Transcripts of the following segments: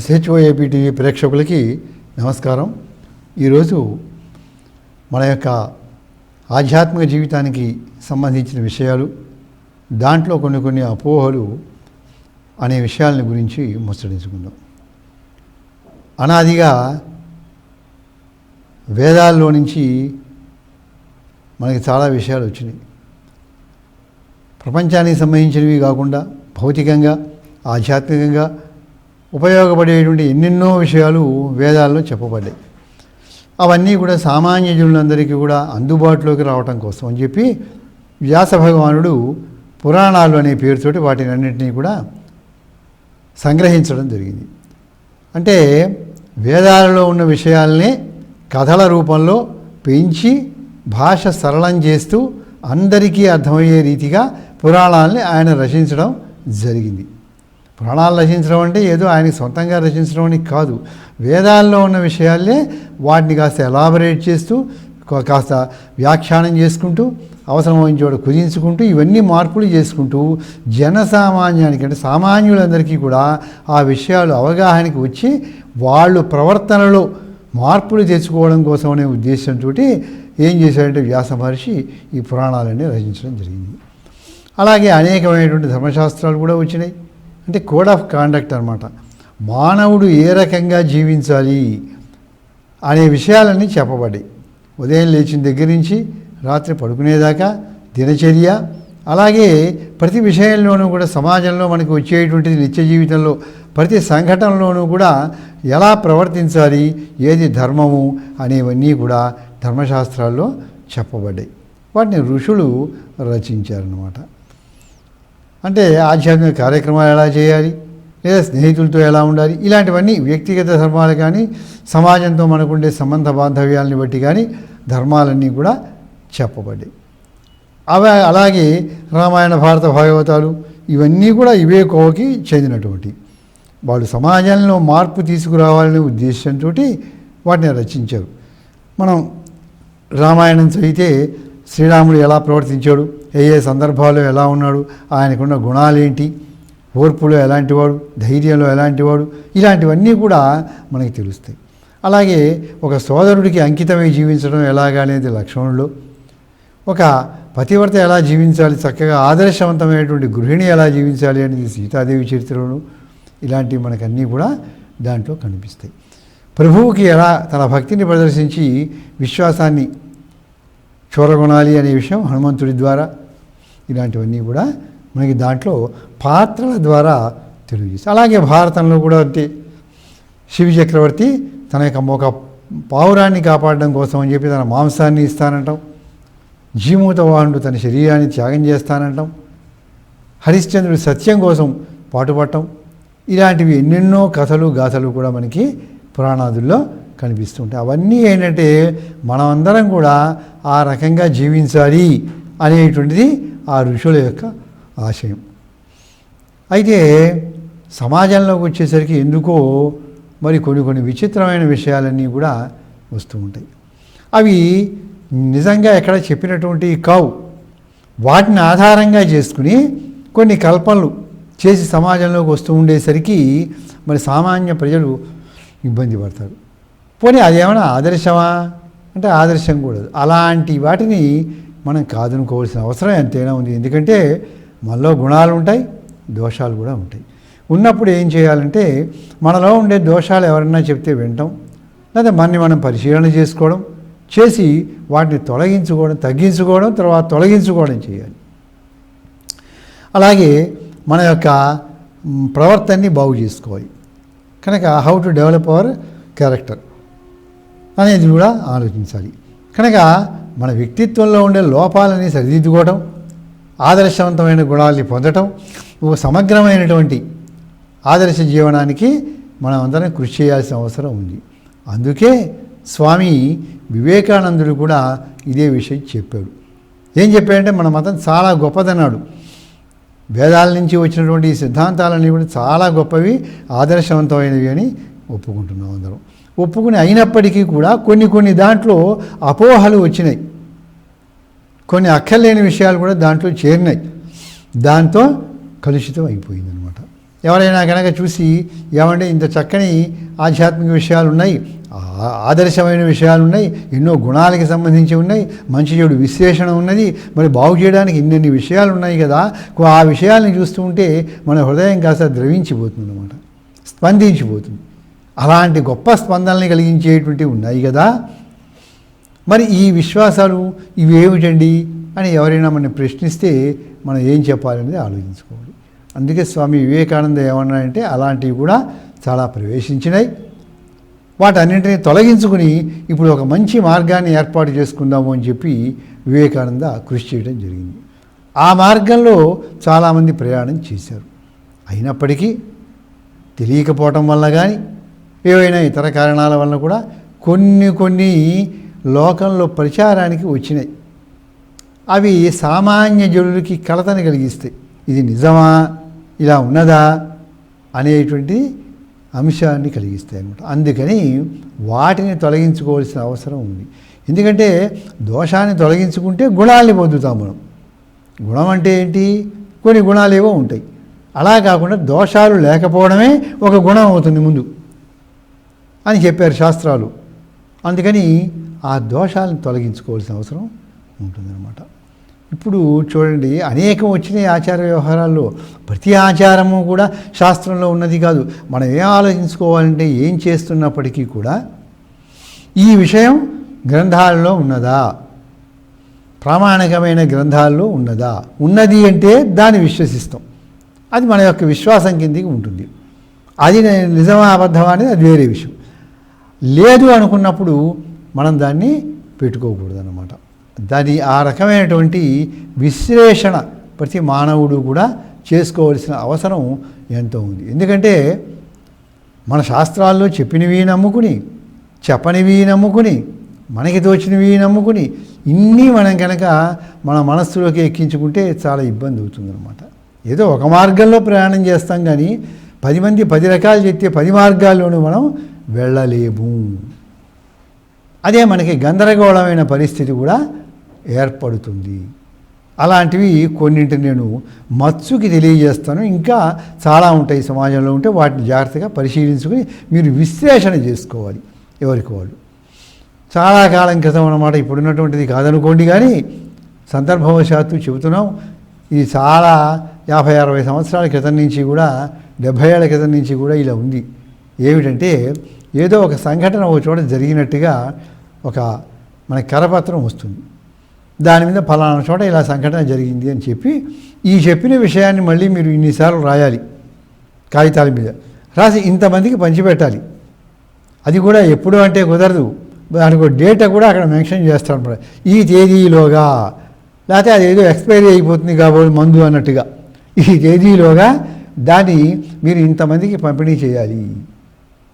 ఎస్హెచ్ఓఏపీ TV ప్రేక్షకులకి నమస్కారం. ఈరోజు మన యొక్క ఆధ్యాత్మిక జీవితానికి సంబంధించిన విషయాలు దాంట్లో కొన్ని కొన్ని అపోహలు అనే విషయాలని గురించి ముచ్చటించుకుందాం అనాదిగా వేదాల్లో నుంచి మనకి చాలా విషయాలు వచ్చినాయి. ప్రపంచానికి సంబంధించినవి కాకుండా భౌతికంగా ఆధ్యాత్మికంగా ఉపయోగపడేటువంటి ఎన్నెన్నో విషయాలు వేదాల్లో చెప్పబడ్డాయి. అవన్నీ కూడా సామాన్య జనులందరికీ కూడా అందుబాటులోకి రావటం కోసం అని చెప్పి వ్యాస భగవానుడు పురాణాలు అనే పేరుతోటి వాటిని అన్నింటినీ కూడా సంగ్రహించడం జరిగింది. అంటే వేదాలలో ఉన్న విషయాల్ని కథల రూపంలో పెంచి భాష సరళం చేస్తూ అందరికీ అర్థమయ్యే రీతిగా పురాణాలని ఆయన రచించడం జరిగింది. పురాణాలు రచించడం అంటే ఏదో ఆయన సొంతంగా రచించడం అని కాదు. వేదాల్లో ఉన్న విషయాలే వాటిని కాస్త ఎలాబరేట్ చేస్తూ కాస్త వ్యాఖ్యానం చేసుకుంటూ అవసరమైన చోట కుదించుకుంటూ ఇవన్నీ మార్పులు చేసుకుంటూ జనసామాన్యానికి అంటే సామాన్యులందరికీ కూడా ఆ విషయాలు అవగాహనకి వచ్చి వాళ్ళు ప్రవర్తనలో మార్పులు తెచ్చుకోవడం కోసం అనే ఉద్దేశంతో ఏం చేశాడంటే వ్యాస మహర్షి ఈ పురాణాలన్నీ రచించడం జరిగింది. అలాగే అనేకమైనటువంటి ధర్మశాస్త్రాలు కూడా వచ్చినాయి. అంటే కోడ్ ఆఫ్ కాండక్ట్ అనమాట మానవుడు ఏ రకంగా జీవించాలి అనే విషయాలన్నీ చెప్పబడ్డాయి. ఉదయం లేచిన దగ్గర నుంచి రాత్రి పడుకునేదాకా దినచర్య అలాగే ప్రతి విషయంలోనూ కూడా సమాజంలో మనకు వచ్చేటువంటిది నిత్య జీవితంలో ప్రతి సంఘటనలోనూ కూడా ఎలా ప్రవర్తించాలి ఏది ధర్మము అనేవన్నీ కూడా ధర్మశాస్త్రాల్లో చెప్పబడ్డాయి. వాటిని ఋషులు రచించారన్నమాట. అంటే ఆధ్యాత్మిక కార్యక్రమాలు ఎలా చేయాలి? లేదా స్నేహితులతో ఎలా ఉండాలి? ఇలాంటివన్నీ వ్యక్తిగత ధర్మాలు కానీ సమాజంతో మనకుండే సంబంధ బాంధవ్యాలని బట్టి కానీ ధర్మాలన్నీ కూడా చెప్పబడ్డాయి. అవి అలాగే రామాయణ భారత భాగవతాలు ఇవన్నీ కూడా ఇవే కోవకి చెందినటువంటి. వాళ్ళు సమాజంలో మార్పు తీసుకురావాలనే ఉద్దేశంతో వాటిని రచించారు. మనం రామాయణం చదివితే శ్రీరాముడు ఎలా ప్రవర్తించాడు? ఏ ఏ సందర్భాల్లో ఎలా ఉన్నాడు? ఆయనకున్న గుణాలేంటి ఓర్పులో ఎలాంటివాడు ధైర్యంలో ఎలాంటివాడు ఇలాంటివన్నీ కూడా మనకి తెలుస్తాయి. అలాగే ఒక సోదరుడికి అంకితమై జీవించడం ఎలాగనేది లక్ష్మణుడు ఒక పతివ్రత ఎలా జీవించాలి? చక్కగా ఆదర్శవంతమైనటువంటి గృహిణి ఎలా జీవించాలి అనేది సీతాదేవి చరిత్రలోను ఇలాంటివి మనకన్నీ కూడా దాంట్లో కనిపిస్తాయి. ప్రభువుకి ఎలా తన భక్తిని ప్రదర్శించి విశ్వాసాన్ని చూరగొనాలి అనే విషయం హనుమంతుడి ద్వారా ఇలాంటివన్నీ కూడా మనకి దాంట్లో పాత్రల ద్వారా తెలియజేస్తాయి అలాగే భారతంలో కూడా అంతే శివ చక్రవర్తి తన యొక్క ఒక పావురాన్ని కాపాడడం కోసం అని చెప్పి తన మాంసాన్ని ఇస్తానంటాం. జీమూత వాహనుడు తన శరీరాన్ని త్యాగం చేస్తానంటాం. హరిశ్చంద్రుడు సత్యం కోసం పాటుపడటం. ఇలాంటివి ఎన్నెన్నో కథలు గాథలు కూడా మనకి పురాణాదుల్లో కనిపిస్తుంటాయి. అవన్నీ ఏంటంటే మనమందరం కూడా ఆ రకంగా జీవించాలి అనేటువంటిది ఆ ఋషుల యొక్క ఆశయం. అయితే సమాజంలోకి వచ్చేసరికి ఎందుకో మరి కొన్ని కొన్ని విచిత్రమైన విషయాలన్నీ కూడా వస్తూ ఉంటాయి. అవి నిజంగా ఎక్కడ చెప్పినటువంటి కావు. వాటిని ఆధారంగా చేసుకుని కొన్ని కల్పనలు చేసి సమాజంలోకి వస్తూ ఉండేసరికి మరి సామాన్య ప్రజలు ఇబ్బంది పడతారు. పోనీ అదేమైనా ఆదర్శమా? అంటే ఆదర్శం కూడా అలాంటి వాటిని మనం కాదనుకోవాల్సిన అవసరం ఎంతైనా ఉంది. ఎందుకంటే మనలో గుణాలు ఉంటాయి దోషాలు కూడా ఉంటాయి. ఉన్నప్పుడు ఏం చేయాలంటే మనలో ఉండే దోషాలు ఎవరన్నా చెప్తే వినటం లేదా మనని మనం పరిశీలన చేసుకోవడం చేసి వాటిని తొలగించుకోవడం తగ్గించుకోవడం తర్వాత తొలగించుకోవడం చేయాలి. అలాగే మన యొక్క ప్రవర్తనని బాగు చేసుకోవాలి. కనుక how to develop our character అనేది కూడా ఆలోచించాలి. కనుక మన వ్యక్తిత్వంలో ఉండే లోపాలని సరిదిద్దుకోవటం ఆదర్శవంతమైన గుణాలని పొందటం ఒక సమగ్రమైనటువంటి ఆదర్శ జీవనానికి మనం అందరం కృషి చేయాల్సిన అవసరం ఉంది. అందుకే స్వామి వివేకానందుడు కూడా ఇదే విషయం చెప్పాడు. ఏం చెప్పాడంటే మన మతం చాలా గొప్పదన్నాడు. వేదాల నుంచి వచ్చినటువంటి ఈ సిద్ధాంతాలన్నీ కూడా చాలా గొప్పవి ఆదర్శవంతమైనవి అని ఒప్పుకుంటున్నాం అందరం. ఒప్పుకుని అయినప్పటికీ కూడా కొన్ని కొన్ని దాంట్లో అపోహలు వచ్చినాయి. కొన్ని అక్కర్లేని విషయాలు కూడా దాంట్లో చేరినాయి. దాంతో కలుషితం అయిపోయిందనమాట ఎవరైనా కనుక చూసి ఏమంటే ఇంత చక్కని ఆధ్యాత్మిక విషయాలు ఉన్నాయి ఆ- ఆదర్శమైన విషయాలు ఉన్నాయి ఎన్నో గుణాలకి సంబంధించి ఉన్నాయి మంచి చెడు విశ్లేషణ ఉన్నది మరి బాగు చేయడానికి ఇన్నెన్ని విషయాలు ఉన్నాయి కదా ఆ విషయాలను చూస్తూ ఉంటే మన హృదయం కాస్త ద్రవించిపోతుంది అనమాట స్పందించిపోతుంది. అలాంటి గొప్ప స్పందనని కలిగించేటువంటివి ఉన్నాయి కదా. మరి ఈ విశ్వాసాలు ఇవేమిటండి అని ఎవరైనా మనం ప్రశ్నిస్తే మనం ఏం చెప్పాలనేది ఆలోచించుకోవాలి. అందుకే స్వామి వివేకానంద ఏమన్నారంటే అలాంటివి కూడా చాలా ప్రవేశించినాయి వాటన్నింటినీ తొలగించుకుని ఇప్పుడు ఒక మంచి మార్గాన్ని ఏర్పాటు చేసుకుందాము అని చెప్పి వివేకానంద కృషి చేయడం జరిగింది. ఆ మార్గంలో చాలామంది ప్రయాణం చేశారు. అయినప్పటికీ తెలియకపోవటం వల్ల కానీ ఏవైనా ఇతర కారణాల వల్ల కూడా కొన్ని కొన్ని లోకంలో ప్రచారానికి వచ్చినాయి. అవి సామాన్య జనులకి కలతని కలిగిస్తాయి. ఇది నిజమా? ఇలా ఉన్నదా? అనేటువంటి అంశాన్ని కలిగిస్తాయి అనమాట అందుకని వాటిని తొలగించుకోవాల్సిన అవసరం ఉంది. ఎందుకంటే దోషాన్ని తొలగించుకుంటే గుణాల్ని పొందుతాం మనం. గుణం అంటే ఏంటి? కొన్ని గుణాలు ఏవో ఉంటాయి. అలా కాకుండా దోషాలు లేకపోవడమే ఒక గుణం అవుతుంది ముందు. అని చెప్పారు శాస్త్రాలు. అందుకని ఆ దోషాలను తొలగించుకోవాల్సిన అవసరం ఉంటుందన్నమాట. ఇప్పుడు చూడండి అనేకం వచ్చినాయి ఆచార వ్యవహారాల్లో. ప్రతి ఆచారము కూడా శాస్త్రంలో ఉన్నది కాదు. మనం ఏం ఆలోచించుకోవాలంటే ఏం చేస్తున్నప్పటికీ కూడా ఈ విషయం గ్రంథాలలో ఉన్నదా? ప్రామాణికమైన గ్రంథాల్లో ఉన్నదా? ఉన్నది అంటే దాన్ని విశ్వసిస్తాం. అది మన యొక్క విశ్వాసం కిందికి ఉంటుంది. అది నిజమా అబద్ధమా అనేది అది వేరే విషయం. లేదు అనుకున్నప్పుడు మనం దాన్ని పెట్టుకోకూడదు అన్నమాట దాని ఆ రకమైనటువంటి విశ్లేషణ ప్రతి మానవుడు కూడా చేసుకోవాల్సిన అవసరం ఎంతో ఉంది. ఎందుకంటే మన శాస్త్రాల్లో చెప్పినవి నమ్ముకుని చెప్పనివి నమ్ముకుని మనకి తోచినవి నమ్ముకుని ఇన్ని మనం కనుక మన మనస్సులోకి ఎక్కించుకుంటే చాలా ఇబ్బంది అవుతుందన్నమాట. ఏదో ఒక మార్గంలో ప్రయాణం చేస్తాం కానీ పది మంది పది రకాలు చెప్తే పది మార్గాల్లోనూ మనం వెళ్ళలేము. అదే మనకి గందరగోళమైన పరిస్థితి కూడా ఏర్పడుతుంది. అలాంటివి కొన్నింటిని నేను మత్సుకి తెలియజేస్తాను. ఇంకా చాలా ఉంటాయి సమాజంలో ఉంటే వాటిని జాగ్రత్తగా పరిశీలించుకుని మీరు విశ్లేషణ చేసుకోవాలి ఎవరికి వాళ్ళు. చాలా కాలం క్రితం అన్నమాట ఇప్పుడున్నటువంటిది కాదనుకోండి కానీ సందర్భవశాత్తు చెబుతున్నాం. ఇది చాలా యాభై అరవై సంవత్సరాల క్రితం నుంచి కూడా డెబ్భై ఏళ్ళ క్రితం నుంచి కూడా ఇలా ఉంది. ఏమిటంటే ఏదో ఒక సంఘటన ఒక చోట జరిగినట్టుగా ఒక మన కరపత్రం వస్తుంది. దాని మీద ఫలానా చోట ఇలా సంఘటన జరిగింది అని చెప్పి ఈ చెప్పిన విషయాన్ని మళ్ళీ మీరు ఇన్నిసార్లు రాయాలి కాగితాల మీద. రాసి ఇంతమందికి పంచిపెట్టాలి. అది కూడా ఎప్పుడు అంటే కుదరదు. దానికి డేటా కూడా అక్కడ మెన్షన్ చేస్తాడు అన్నమాట. ఈ తేదీలోగా. లేకపోతే అది ఏదో ఎక్స్పైరీ అయిపోతుంది కాబోలు మందు అన్నట్టుగా. ఈ తేదీలోగా దాన్ని మీరు ఇంతమందికి పంపిణీ చేయాలి.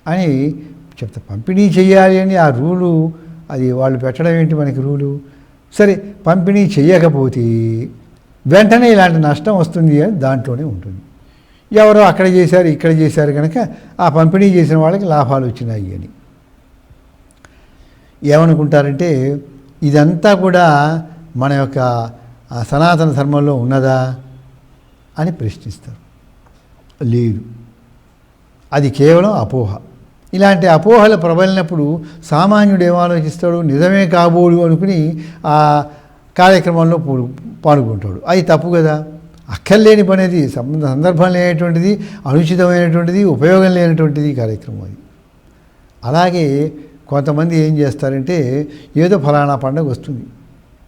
అని చెప్తా. పంపిణీ చేయాలి అని ఆ రూలు అది వాళ్ళు పెట్టడం ఏంటి మనకి రూలు? సరే పంపిణీ చేయకపోతే వెంటనే ఇలాంటి నష్టం వస్తుంది అని దాంట్లోనే ఉంటుంది. ఎవరో అక్కడ చేశారు ఇక్కడ చేశారు కనుక ఆ పంపిణీ చేసిన వాళ్ళకి లాభాలు వచ్చినాయి అని. ఏమనుకుంటారంటే ఇదంతా కూడా మన యొక్క సనాతన ధర్మంలో ఉన్నదా అని ప్రశ్నిస్తారు. లేదు. అది కేవలం అపోహ. ఇలాంటి అపోహలు ప్రబలినప్పుడు సామాన్యుడు ఏమాలోచిస్తాడు నిజమే కాబోడు అనుకుని ఆ కార్యక్రమంలో పూ- పాల్గొంటాడు. అది తప్పు కదా. అక్కర్లేని పని సంబంధ సందర్భం లేనటువంటిది అనుచితమైనటువంటిది ఉపయోగం లేనటువంటిది కార్యక్రమం అది. అలాగే కొంతమంది ఏం చేస్తారంటే ఏదో ఫలానా పండుగ వస్తుంది.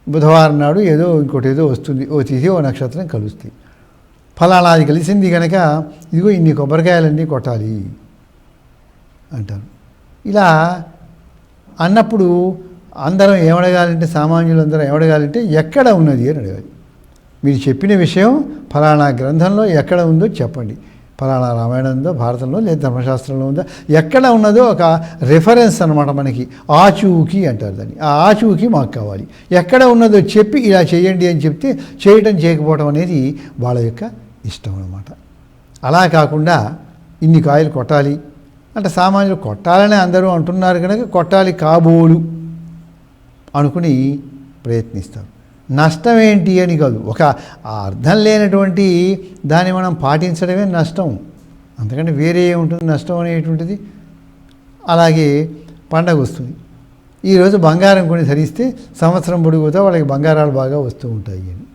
బుధవారం నాడు ఏదో ఇంకోటి ఏదో వస్తుంది. ఓ తిథి ఓ నక్షత్రం కలుస్తాయి. ఫలానా అది కలిసింది కనుక ఇదిగో ఇన్ని కొబ్బరికాయలన్నీ కొట్టాలి. అంటారు. ఇలా అన్నప్పుడు అందరం ఏమడగాలంటే సామాన్యులందరం ఏమడగాలంటే ఎక్కడ ఉన్నది అని అడగాలి. మీరు చెప్పిన విషయం ఫలానా గ్రంథంలో ఎక్కడ ఉందో చెప్పండి. ఫలానా రామాయణంలో భారతంలో లేదా ధర్మశాస్త్రంలో ఉందో ఎక్కడ ఉన్నదో ఒక రిఫరెన్స్ అనమాట మనకి. ఆచూకి అంటారు దాన్ని. ఆ ఆచూకి మాకు కావాలి. ఎక్కడ ఉన్నదో చెప్పి ఇలా చేయండి అని చెప్తే చేయటం చేయకపోవడం అనేది వాళ్ళ యొక్క ఇష్టం అనమాట అలా కాకుండా ఇన్ని కాయలు కొట్టాలి. అంటే సామాన్యులు కొట్టాలని అందరూ అంటున్నారు కనుక కొట్టాలి కాబోలు అనుకుని ప్రయత్నిస్తారు. నష్టం ఏంటి అని కాదు. ఒక అర్థం లేనటువంటి దాన్ని మనం పాటించడమే నష్టం. అంతకంటే వేరే ఏముంటుంది? నష్టం అనేటువంటిది. అలాగే పండగ వస్తుంది. ఈరోజు బంగారం కొని ధరిస్తే సంవత్సరం పొడిగితే వాళ్ళకి బంగారాలు బాగా వస్తూ ఉంటాయి అని.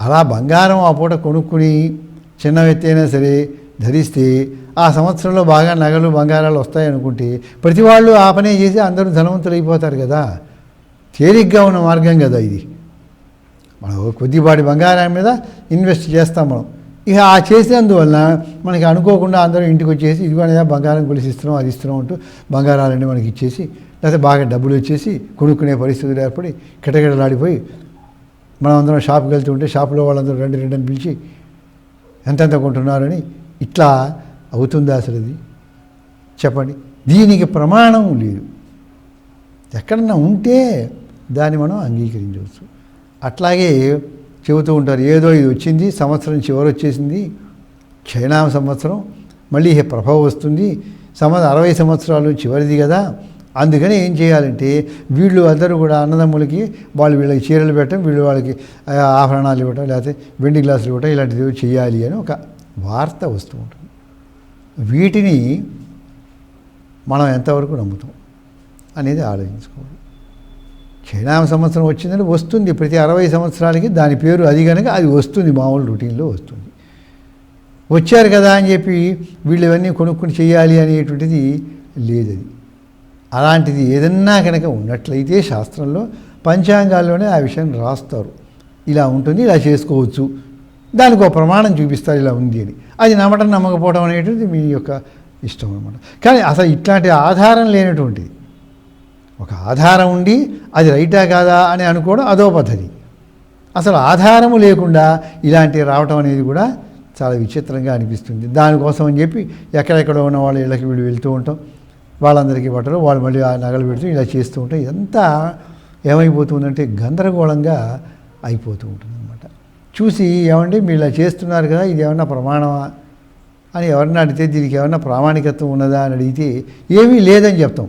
అలా బంగారం ఆ పూట కొనుక్కుని చిన్న వ్యక్తి అయినా సరే ధరిస్తే ఆ సంవత్సరంలో బాగా నగలు బంగారాలు వస్తాయి అనుకుంటే ప్రతి వాళ్ళు ఆ పనే చేసి అందరూ ధనవంతులు అయిపోతారు కదా. తేలిగ్గా ఉన్న మార్గం కదా ఇది. మనం కొద్దిపాటి బంగారం మీద ఇన్వెస్ట్ చేస్తాం మనం. ఇక ఆ చేసేందువలన మనకి అనుకోకుండా అందరూ ఇంటికి వచ్చేసి ఇదిగో బంగారం కొలిసి ఇస్తున్నాం అది ఇస్తున్నాం అంటూ బంగారాలన్నీ మనకి ఇచ్చేసి లేకపోతే బాగా డబ్బులు వచ్చేసి కొనుక్కునే పరిస్థితులు ఏర్పడి కిటకిటలాడిపోయి మనం అందరం షాప్కి వెళ్తూ ఉంటే షాపులో వాళ్ళందరూ రెండు రెండు అని పిలిచి ఎంతెంత కొంటున్నారని ఇట్లా అవుతుందా అసలు అది చెప్పండి. దీనికి ప్రమాణం లేదు. ఎక్కడన్నా ఉంటే దాన్ని మనం అంగీకరించవచ్చు. అట్లాగే చెబుతూ ఉంటారు ఏదో ఇది వచ్చింది సంవత్సరం చివరి వచ్చేసింది క్షయనామ సంవత్సరం మళ్ళీ ప్రభావం వస్తుంది సమ అరవై సంవత్సరాలు చివరిది కదా అందుకని ఏం చేయాలంటే వీళ్ళు అందరూ కూడా అన్నదమ్ములకి వాళ్ళు వీళ్ళకి చీరలు పెట్టడం వీళ్ళు వాళ్ళకి ఆభరణాలు ఇవ్వటం లేకపోతే వెండి గ్లాసులు ఇవ్వటం ఇలాంటిది చేయాలి అని ఒక వార్త వస్తూ ఉంటుంది. వీటిని మనం ఎంతవరకు నమ్ముతాం అనేది ఆలోచించుకోవాలి. క్షీణామ సంవత్సరం వచ్చిందంటే వస్తుంది. ప్రతి అరవై సంవత్సరాలకి దాని పేరు అది కనుక అది వస్తుంది. మామూలు రొటీన్లో వస్తుంది. వచ్చారు కదా అని చెప్పి వీళ్ళు ఇవన్నీ కొనుక్కుని చేయాలి అనేటువంటిది లేదు అది అలాంటిది ఏదన్నా కనుక ఉన్నట్లయితే శాస్త్రంలో పంచాంగాల్లోనే ఆ విషయం రాస్తారు. ఇలా ఉంటుంది ఇలా చేసుకోవచ్చు. దానికి ఒక ప్రమాణం చూపిస్తారు ఇలా ఉంది అని. అది నమ్మటం నమ్మకపోవడం అనేటువంటిది మీ యొక్క ఇష్టం అనమాట కానీ అసలు ఇట్లాంటి ఆధారం లేనటువంటిది ఒక ఆధారం ఉండి అది రైటా కాదా అని అనుకోవడం అదో పద్ధతి. అసలు ఆధారము లేకుండా ఇలాంటివి రావటం అనేది కూడా చాలా విచిత్రంగా అనిపిస్తుంది. దానికోసం అని చెప్పి ఎక్కడెక్కడ ఉన్న వాళ్ళ ఇళ్ళకి వీళ్ళు వెళ్తూ ఉంటాం. వాళ్ళందరికీ పట్టరు వాళ్ళు మళ్ళీ ఆ నగలు పెడుతూ ఇలా చేస్తూ ఉంటాం ఇదంతా ఏమైపోతుందంటే గందరగోళంగా అయిపోతూ ఉంటుంది. చూసి ఏమండి మీరు ఇలా చేస్తున్నారు కదా ఇది ఏమన్నా ప్రమాణమా? అని ఎవరన్నా అడిగితే దీనికి ఏమన్నా ప్రామాణికత్వం ఉన్నదా అని అడిగితే ఏమీ లేదని చెప్తాం.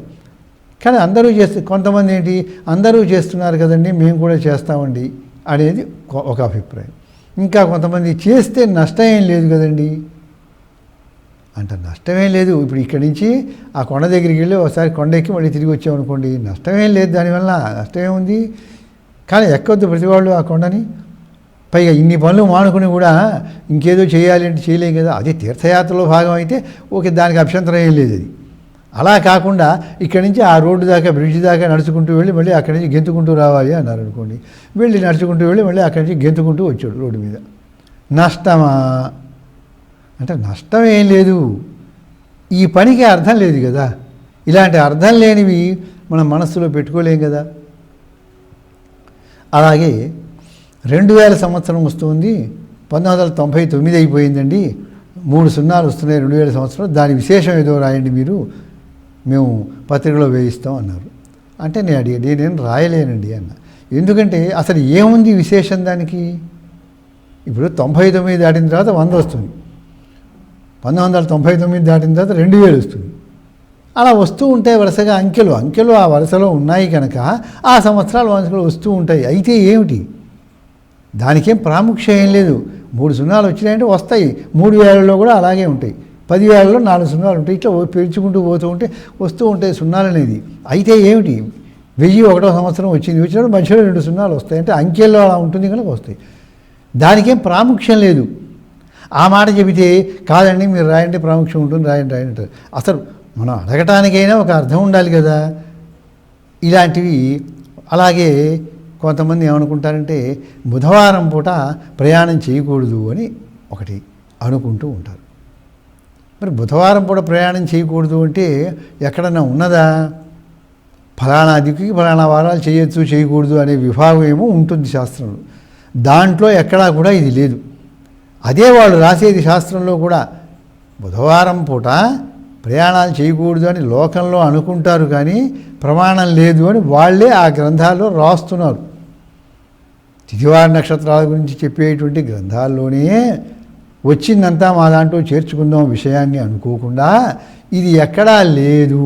కానీ అందరూ చేస్తే కొంతమంది ఏంటి? అందరూ చేస్తున్నారు కదండి మేము కూడా చేస్తామండి అనేది ఒక అభిప్రాయం. ఇంకా కొంతమంది చేస్తే నష్టం ఏం లేదు కదండి. అంట నష్టమేం లేదు. ఇప్పుడు ఇక్కడి నుంచి ఆ కొండ దగ్గరికి వెళ్ళి ఒకసారి కొండ ఎక్కి మళ్ళీ తిరిగి వచ్చామనుకోండి నష్టమేం లేదు దానివల్ల నష్టమేముంది కానీ ఎక్కొద్దు ప్రతి వాళ్ళు ఆ కొండని. పైగా ఇన్ని పనులు మానుకుని కూడా ఇంకేదో చేయాలి అంటే చేయలేం కదా. అది తీర్థయాత్రలో భాగం అయితే ఓకే దానికి అభ్యంతరం ఏం లేదు అది. అలా కాకుండా ఇక్కడి నుంచి ఆ రోడ్డు దాకా బ్రిడ్జ్ దాకా నడుచుకుంటూ వెళ్ళి మళ్ళీ అక్కడి నుంచి గెంతుకుంటూ రావాలి అన్నారు అనుకోండి. వెళ్ళి నడుచుకుంటూ వెళ్ళి మళ్ళీ అక్కడి నుంచి గెంతుకుంటూ వచ్చాడు రోడ్డు మీద. నష్టమా? అంటే నష్టం ఏం లేదు. ఈ పనికి అర్థం లేదు కదా. ఇలాంటి అర్థం లేనివి మనం మనస్సులో పెట్టుకోలేం కదా. అలాగే రెండు వేల సంవత్సరం వస్తుంది పంతొమ్మిది వందల తొంభై తొమ్మిది అయిపోయిందండి. మూడు సున్నాలు వస్తున్నాయి రెండు వేల సంవత్సరం దాని విశేషం ఏదో రాయండి మీరు. మేము పత్రికలో వేయిస్తాం అన్నారు. అంటే నేను అడిగాడు నేను రాయలేనండి అన్న. ఎందుకంటే అసలు ఏముంది విశేషం దానికి? ఇప్పుడు తొంభై తొమ్మిది దాటిన తర్వాత వంద వస్తుంది. పంతొమ్మిది వందల తొంభై తొమ్మిది దాటిన తర్వాత రెండు వేలు వస్తుంది. అలా వస్తూ ఉంటాయి వరుసగా అంకెలు అంకెలు ఆ వరుసలో ఉన్నాయి కనుక ఆ సంవత్సరాలు వరుసలో వస్తూ ఉంటాయి. అయితే ఏమిటి? దానికేం ప్రాముఖ్యం ఏం లేదు. మూడు సున్నాలు వచ్చినాయంటే వస్తాయి. మూడు వేలలో కూడా అలాగే ఉంటాయి. పది వేలలో నాలుగు సున్నాలు ఉంటాయి. ఇట్లా పెంచుకుంటూ పోతూ ఉంటే వస్తూ ఉంటాయి సున్నాలు అనేది. అయితే ఏమిటి? వెయ్యి ఒకటో సంవత్సరం వచ్చింది. వచ్చినప్పుడు మధ్యలో రెండు సున్నాలు వస్తాయి. అంటే అంకెల్లో అలా ఉంటుంది కనుక వస్తాయి. దానికేం ప్రాముఖ్యం లేదు. ఆ మాట చెబితే కాదండి మీరు రాయండి ప్రాముఖ్యం ఉంటుంది రాయండి రాయండి అంటారు. అసలు మనం అడగటానికైనా ఒక అర్థం ఉండాలి కదా. ఇలాంటివి అలాగే కొంతమంది ఏమనుకుంటారంటే బుధవారం పూట ప్రయాణం చేయకూడదు అని ఒకటి అనుకుంటూ ఉంటారు. మరి బుధవారం పూట ప్రయాణం చేయకూడదు అంటే ఎక్కడన్నా ఉన్నదా? ఫలానా దిక్కుకి ఫలానా వారాలు చేయొచ్చు చేయకూడదు అనే విభాగం ఏమో ఉంటుంది శాస్త్రంలో. దాంట్లో ఎక్కడా కూడా ఇది లేదు. అదే వాళ్ళు రాసేది శాస్త్రంలో కూడా బుధవారం పూట ప్రయాణాలు చేయకూడదు అని లోకంలో అనుకుంటారు కానీ ప్రమాణం లేదు అని వాళ్ళే ఆ గ్రంథాల్లో రాస్తున్నారు. తిథివార నక్షత్రాల గురించి చెప్పేటువంటి గ్రంథాల్లోనే వచ్చిందంతా మా దాంట్లో చేర్చుకుందాం విషయాన్ని అనుకోకుండా ఇది ఎక్కడా లేదు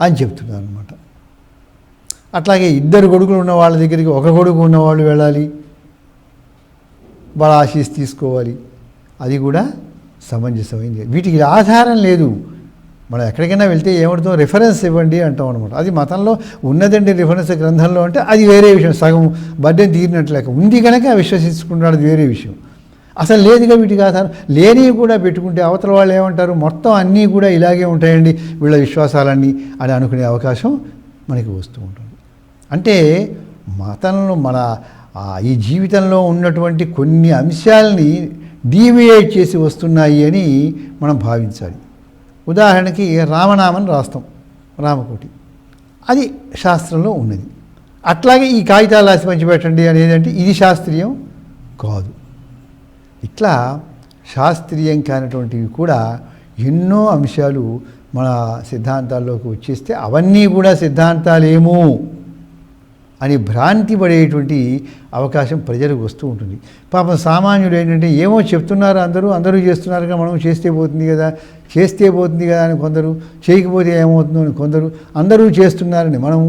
అని చెప్తున్నారు అనమాట అట్లాగే ఇద్దరు కొడుకులు ఉన్న వాళ్ళ దగ్గరికి ఒక కొడుకు ఉన్నవాళ్ళు వెళ్ళాలి. వాళ్ళ ఆశీస్ తీసుకోవాలి. అది కూడా సమంజసమైంది. వీటికి ఆధారం లేదు. మనం ఎక్కడికైనా వెళ్తే ఏమవుతుందో రిఫరెన్స్ ఇవ్వండి అంటాం అనమాట అది మతంలో ఉన్నదండి రిఫరెన్స్ గ్రంథంలో అంటే అది వేరే విషయం. సగం బడ్డెని తీరినట్లేక ఉంది కనుక విశ్వసించుకుంటాడు అది వేరే విషయం. అసలు లేదుగా వీటికి ఆధారం. లేనివి కూడా పెట్టుకుంటే అవతల వాళ్ళు ఏమంటారు? మొత్తం అన్నీ కూడా ఇలాగే ఉంటాయండి వీళ్ళ విశ్వాసాలన్నీ అని అనుకునే అవకాశం మనకి వస్తూ ఉంటుంది. అంటే మతంలో మన ఆ, ఈ జీవితంలో ఉన్నటువంటి కొన్ని అంశాలని డీవియేట్ చేసి వస్తున్నాయి అని మనం భావించాలి. ఉదాహరణకి రామనామని రాస్తాం రామకోటి. అది శాస్త్రంలో ఉన్నది. అట్లాగే ఈ కాగితాలు రాసి పంచిపెట్టండి అనేది అంటే ఇది శాస్త్రీయం కాదు. ఇట్లా శాస్త్రీయం కానటువంటివి కూడా ఎన్నో అంశాలు మన సిద్ధాంతాల్లోకి వచ్చేస్తే అవన్నీ కూడా సిద్ధాంతాలేమో. అని భ్రాంతి పడేటువంటి అవకాశం ప్రజలకు వస్తూ ఉంటుంది. పాపం సామాన్యుడు ఏంటంటే ఏమో చెప్తున్నారు అందరూ అందరూ చేస్తున్నారుగా మనం చేస్తే పోతుంది కదా చేస్తే పోతుంది కదా అని కొందరు చేయకపోతే ఏమవుతుందో అని కొందరు అందరూ చేస్తున్నారని మనం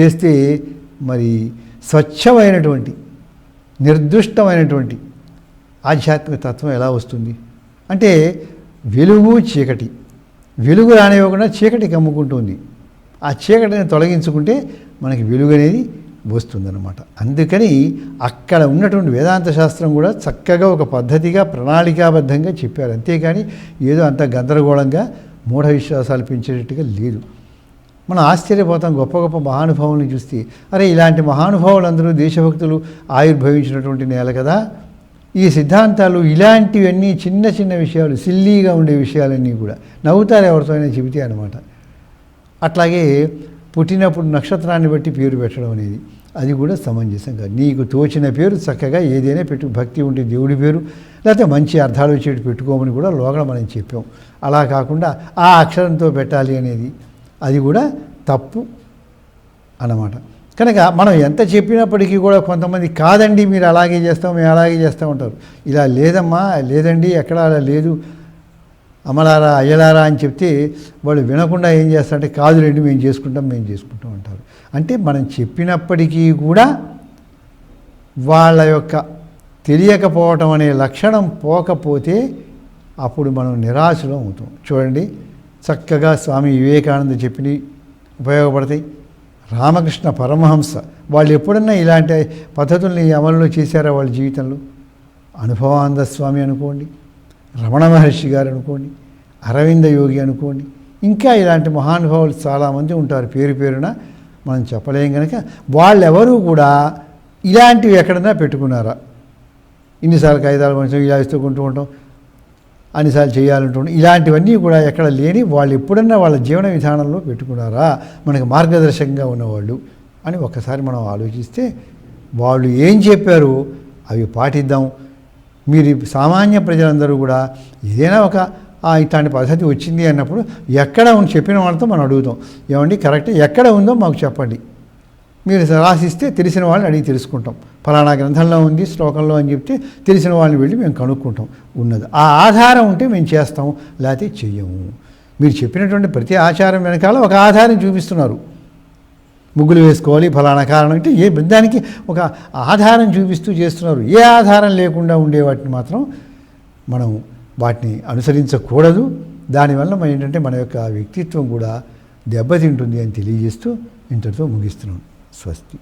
చేస్తే మరి స్వచ్ఛమైనటువంటి నిర్దుష్టమైనటువంటి ఆధ్యాత్మిక తత్వం ఎలా వస్తుంది? అంటే వెలుగు చీకటి. వెలుగు రానివ్వకుండా చీకటి కమ్ముకుంటుంది. ఆ చీకటిని తొలగించుకుంటే మనకి వెలుగు అనేది వస్తుందన్నమాట. అందుకని అక్కడ ఉన్నటువంటి వేదాంత శాస్త్రం కూడా చక్కగా ఒక పద్ధతిగా ప్రణాళికాబద్ధంగా చెప్పారు. అంతేకాని ఏదో అంత గందరగోళంగా మూఢ విశ్వాసాలు పెంచేటట్టుగా లేదు. మనం ఆశ్చర్యపోతాం గొప్ప గొప్ప మహానుభావుల్ని చూస్తే. అరే ఇలాంటి మహానుభావులు అందరూ దేశభక్తులు ఆవిర్భవించినటువంటి నేల కదా. ఈ సిద్ధాంతాలు ఇలాంటివన్నీ చిన్న చిన్న విషయాలు సిల్లీగా ఉండే విషయాలన్నీ కూడా నవ్వుతారు ఎవరితో అయినా చెబితే అనమాట అట్లాగే పుట్టినప్పుడు నక్షత్రాన్ని బట్టి పేరు పెట్టడం అనేది అది కూడా సమంజసం కాదు. నీకు తోచిన పేరు చక్కగా ఏదైనా పెట్టు భక్తి ఉంటే దేవుడి పేరు లేకపోతే మంచి అర్థాలు వచ్చేటి పెట్టుకోమని కూడా లోగడ మనం చెప్పాం. అలా కాకుండా ఆ అక్షరంతో పెట్టాలి అనేది అది కూడా తప్పు అన్నమాట. కనుక మనం ఎంత చెప్పినప్పటికీ కూడా కొంతమంది కాదండి మీరు అలాగే చేస్తాం మేము అలాగే చేస్తూ ఉంటారు ఇలా లేదమ్మా లేదండి ఎక్కడ అలా లేదు అమలారా అయ్యలారా అని చెప్తే వాళ్ళు వినకుండా ఏం చేస్తారంటే కాదు రెండు మేము చేసుకుంటాం మేము చేసుకుంటాం అంటారు. అంటే మనం చెప్పినప్పటికీ కూడా వాళ్ళ యొక్క తెలియకపోవటం అనే లక్షణం పోకపోతే అప్పుడు మనం నిరాశలో అవుతాం. చూడండి చక్కగా స్వామి వివేకానంద చెప్పినవి ఉపయోగపడతాయి. రామకృష్ణ పరమహంస వాళ్ళు ఎప్పుడన్నా ఇలాంటి పద్ధతుల్ని అమలులో చేశారా వాళ్ళ జీవితంలో? అనుభవానంద స్వామి అనుకోండి. రమణ మహర్షి గారు అనుకోండి అరవింద యోగి అనుకోండి ఇంకా ఇలాంటి మహానుభావులు చాలామంది ఉంటారు. పేరు పేరున మనం చెప్పలేం కనుక వాళ్ళెవరూ కూడా ఇలాంటివి ఎక్కడన్నా పెట్టుకున్నారా? ఇన్నిసార్లు కాగితాలు కొంచెం ఇలా ఇస్తూకుంటూ ఉంటాం అన్నిసార్లు చేయాలంటూ ఇలాంటివన్నీ కూడా ఎక్కడ లేని వాళ్ళు ఎప్పుడన్నా వాళ్ళ జీవన విధానంలో పెట్టుకున్నారా? మనకి మార్గదర్శకంగా ఉన్నవాళ్ళు అని ఒక్కసారి మనం ఆలోచిస్తే వాళ్ళు ఏం చెప్పారు? అవి పాటిద్దాం. మీరు సామాన్య ప్రజలందరూ కూడా ఏదైనా ఒక ఇట్లాంటి పద్ధతి వచ్చింది అన్నప్పుడు ఎక్కడ ఉంది చెప్పిన వాళ్ళతో మనం అడుగుతాం. ఏమండి? కరెక్ట్. ఎక్కడ ఉందో మాకు చెప్పండి. మీరు రాసిస్తే తెలిసిన వాళ్ళని అడిగి తెలుసుకుంటాం. ఫలానా గ్రంథంలో ఉంది శ్లోకంలో అని చెప్తే తెలిసిన వాళ్ళని వెళ్ళి మేము కనుక్కుంటాం. ఉన్నది. ఆ ఆధారం ఉంటే మేము చేస్తాం. లేకపోతే చెయ్యము. మీరు చెప్పినటువంటి ప్రతి ఆచారం వెనకాల ఒక ఆధారం చూపిస్తున్నారు. ముగ్గులు వేసుకోవాలి ఫలానా కారణం అంటే ఏ దానికి ఒక ఆధారం చూపిస్తూ చేస్తున్నారు. ఏ ఆధారం లేకుండా ఉండే వాటిని మాత్రం మనం వాటిని అనుసరించకూడదు. దానివల్ల మన ఏంటంటే మన యొక్క వ్యక్తిత్వం కూడా దెబ్బతింటుంది అని తెలియజేస్తూ ఇంతటితో ముగిస్తున్నాం స్వస్తి.